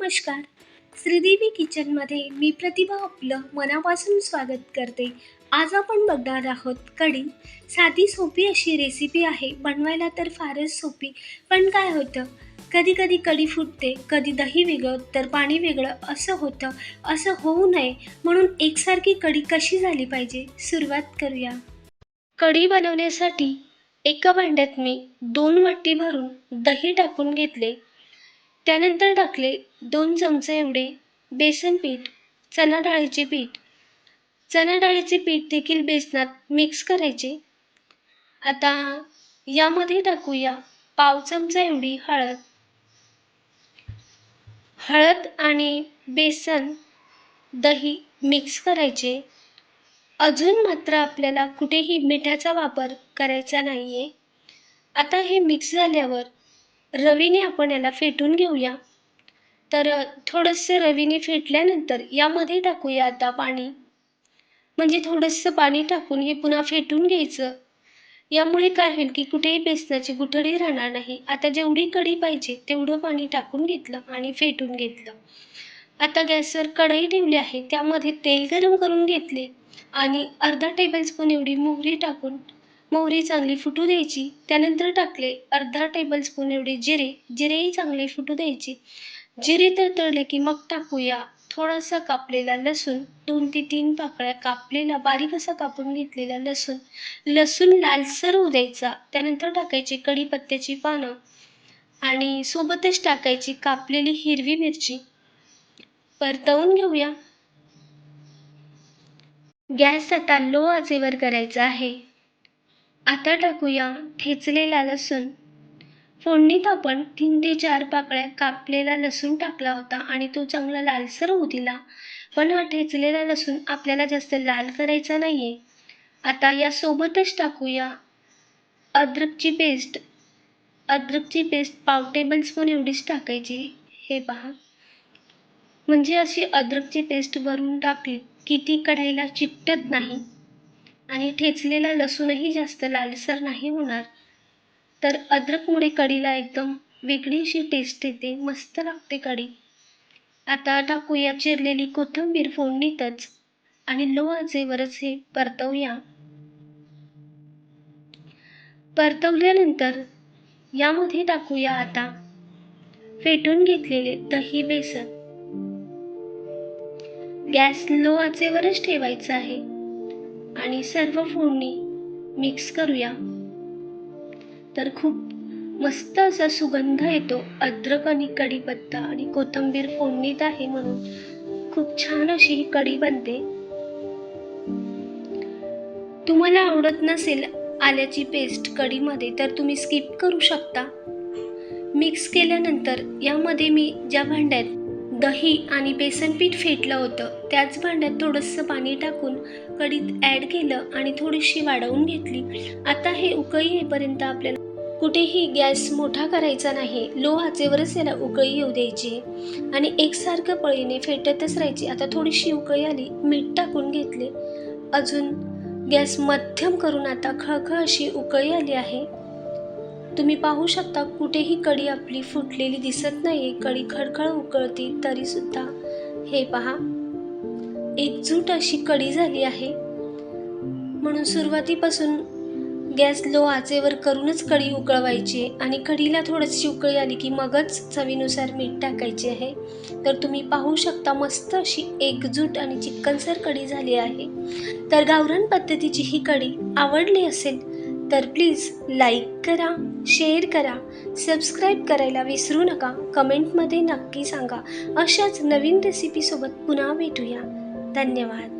नमस्कार. श्रीदेवी किचनमध्ये मी प्रतिभा आपलं मनापासून स्वागत करते. आज आपण बघणार आहोत कढी. साधी सोपी अशी रेसिपी आहे बनवायला तर फारच सोपी. पण काय होतं? कधी कधी कढी फुटते कधी दही वेगळं तर पाणी वेगळं असं होतं. असं होऊ नये म्हणून एकसारखी कढी कशी झाली पाहिजे? सुरुवात करूया. कढी बनवण्यासाठी एका भांड्यात मी दोन वाटी भरून दही टाकून घेतले. त्यानंतर टाकले दोन चमचे एवढे बेसन पीठ चणा डाळीचे पीठ. चणा डाळीचे पीठ देखील बेसनात मिक्स करायचे. आता यामध्ये टाकूया पाव चमचा एवढी हळद. हळद आणि बेसन दही मिक्स करायचे. अजून मात्र आपल्याला कुठेही मिठाचा वापर करायचा नाही आहे आता हे मिक्स झाल्यावर रवीने आपण याला फेटून घेऊया. तर थोडंसं रवीने फेटल्यानंतर यामध्ये टाकूया आता पाणी. म्हणजे थोडंसं पाणी टाकून हे पुन्हा फेटून घ्यायचं. यामुळे काय होईल की कुठेही बेसनाची गुठळी राहणार नाही. आता जेवढी कढी पाहिजे तेवढं पाणी टाकून घेतलं आणि फेटून घेतलं. आता गॅसवर कढई ठेवली आहे त्यामध्ये तेल गरम करून घेतले आणि अर्धा टेबलस्पून एवढी मोहरी टाकून मोहरी चांगली फुटू द्यायची. त्यानंतर टाकले अर्धा टेबलस्पून एवढे जिरे. जिरेही चांगले फुटू द्यायचे. जिरे तर तळले की मग टाकूया. थोडासा कापलेला लसूण. दोन ते तीन पाकळ्या कापलेला बारीक असा कापून घेतलेला लसूण. लसूण लालसर होऊ द्यायचा. त्यानंतर टाकायची कढीपत्त्याची पानं. आणि सोबतच टाकायची कापलेली हिरवी मिरची. परतवून घेऊया. गॅस आता लो आचेवर करायचा आहे. आता टाकूया ठेचलेला लसूण. फोडणीत आपण तीन ते चार पाकळ्या कापलेला लसूण टाकला होता आणि तो चांगला लालसर होऊ दिला. पण हा ठेचलेला लसूण आपल्याला जास्त लाल करायचा नाही आहे आता यासोबतच टाकूया अद्रकची पेस्ट. अद्रकची पेस्ट पाव टेबल स्पून एवढीच टाकायची. हे पहा. म्हणजे अशी अद्रकची पेस्ट भरून टाकली की ती कढाईला चिकटत नाही. आणि ठेचलेला लसूणही जास्त लालसर नाही होणार. तर अद्रकमुळे कढीला एकदम वेगळी अशी टेस्ट येते मस्त लागते कढी. आता टाकूया चिरलेली कोथिंबीर फोडणीतच आणि लो आचेवरच हे परतवूया. परतवल्यानंतर यामध्ये टाकूया आता फेटून घेतलेले दही बेसन. गॅस लो आचेवरच ठेवायचा आहे. आणि सर्व फोडणी मिक्स करूया. तर खूप मस्त असा सुगंध येतो. अद्रक आणि कढीपत्ता आणि कोथिंबीर फोडणीत आहे म्हणून खूप छान अशी ही कढी बनते. तुम्हाला आवडत नसेल आल्याची पेस्ट कढीमध्ये तर तुम्ही स्किप करू शकता. मिक्स केल्यानंतर यामध्ये मी ज्या भांड्यात दही आणि बेसनपीठ फेटलं होतं. त्याच भांड्यात थोडंसं पाणी टाकून कढीत ॲड केलं आणि थोडीशी वाढवून घेतली. आता हे उकळी येईपर्यंत आपल्याला कुठेही गॅस मोठा करायचा नाही. लो आचेवरच याला उकळी येऊ द्यायची. आणि एकसारखं पळीने फेटतच राहायची. आता थोडीशी उकळी आली मीठ टाकून घेतले. अजून गॅस मध्यम करून आता खळखळ अशी उकळी आली आहे. तुम्ही पाहू शकता कुठेही कडी आपली फुटलेली दिसत नाही कढी खडखड उकळती तरी सुद्धा. हे पहा. एकजूट अशी कढी झाली आहे. म्हणून सुरुवातीपासून गॅस लो आचेवर करूनच कढी उकळवायची आणि कढीला थोडीशी उकळी आली की मगच चवीनुसार मीठ टाकायचे आहे. तर तुम्ही पाहू शकता मस्त अशी एकजूट आणि चिकनसर कढी झाली आहे. तर गावरान पद्धतीची ही कढी आवडली असेल तर प्लीज लाईक करा शेअर करा सबस्क्राईब करायला विसरू नका. कमेंटमध्ये नक्की सांगा. अशाच नवीन रेसिपीसोबत पुन्हा भेटूया. धन्यवाद.